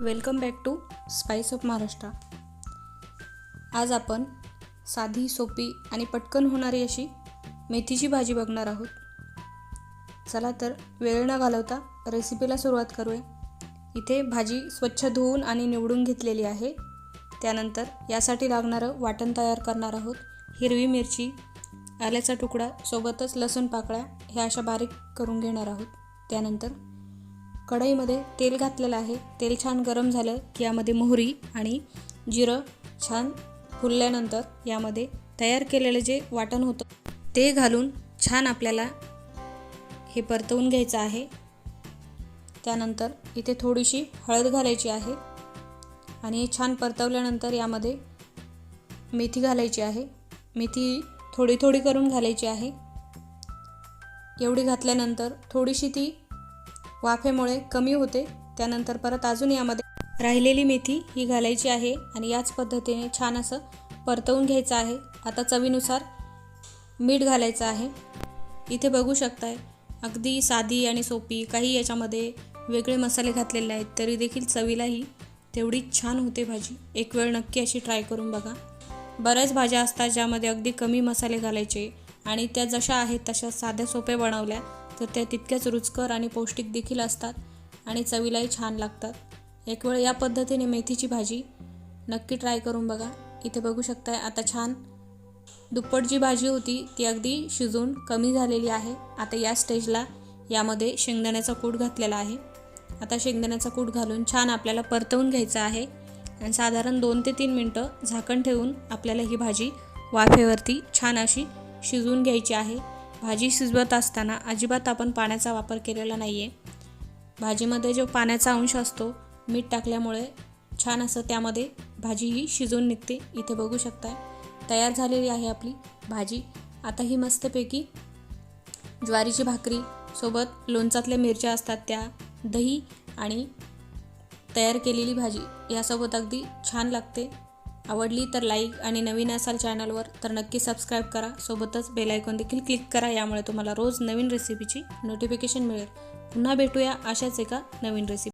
Welcome back to spice of Maharashtra. आज आपण साधी सोपी आणि पटकन होणारी अशी मेथीची भाजी बघणार आहोत. चला तर वेळ न घालवता रेसिपीला सुरुवात करूया. इथे भाजी स्वच्छ धुवून आणि निवडून घेतलेली आहे. त्यानंतर यासाठी लागणारं वाटण तयार करणार आहोत. हिरवी मिरची आल्याचा तुकडा सोबतच लसूण पाकळ्या ह्या अशा बारीक करून घेणार आहोत. त्यानंतर कढईमध्ये तेल घातलेलं आहे. तेल छान गरम झालं की यामध्ये मोहरी आणि जिरं छान फुलल्यानंतर यामध्ये तयार केलेलं जे वाटण होतं ते घालून छान आपल्याला हे परतवून घ्यायचं आहे. त्यानंतर इथे थोडीशी हळद घालायची आहे आणि छान परतवल्यानंतर यामध्ये मेथी घालायची आहे. मेथी थोडी थोडी करून घालायची आहे. एवढी घातल्यानंतर थोडीशी ती वाफेमुळे कमी होते. त्यानंतर परत अजून यामध्ये राहिलेली मेथी ही घालायची आहे आणि याच पद्धतीने छान असं परतवून घ्यायचं आहे. आता चवीनुसार मीठ घालायचं आहे. इथे बघू शकताय अगदी साधी आणि सोपी काही याच्यामध्ये वेगळे मसाले घातलेले आहेत तरी देखील चवीलाही तेवढीच छान होते भाजी. एक वेळ नक्की अशी ट्राय करून बघा. बऱ्याच भाज्या असतात ज्यामध्ये अगदी कमी मसाले घालायचे आणि त्या जशा आहेत तशा साध्या सोप्या बनवल्या. तर त्या तितक्याच रुचकर आणि पौष्टिक देखील असतात आणि चवीलाही छान लागतात. एक वेळ या पद्धतीने मेथीची भाजी नक्की ट्राय करून बघा. इथे बघू शकताय आता छान दुप्पट जी भाजी होती ती अगदी शिजून कमी झालेली आहे. आता या स्टेजला यामध्ये शेंगदाण्याचा कूट घातलेला आहे. आता शेंगदाण्याचा कूट घालून छान आपल्याला परतवून घ्यायचं आहे. आणि साधारण दोन ते तीन मिनटं झाकण ठेवून आपल्याला ही भाजी वाफेवरती छान अशी शिजवून घ्यायची आहे. भाजी शिजवत असताना अजिबात आपण पाण्याचा वापर केलेला नाही आहे भाजीमध्ये जो पाण्याचा अंश असतो मीठ टाकल्यामुळे छान असं त्यामध्ये भाजी ही शिजून निघते. इथे बघू शकताय तयार झालेली आहे आपली भाजी. आता ही मस्तपैकी ज्वारीची भाकरी सोबत लोणचातल्या मिरच्या असतात त्या दही आणि तयार केलेली भाजी यासोबत अगदी छान लागते. आवडली तर लाईक आणि नवीन असाल चॅनलवर तर नक्की सबस्क्राईब करा. सोबतच बेल आयकॉन देखील क्लिक करा. यामुळे तुम्हाला रोज नवीन रेसिपीची नोटिफिकेशन मिळेल. पुन्हा भेटूया अशाच एका नवीन रेसिपी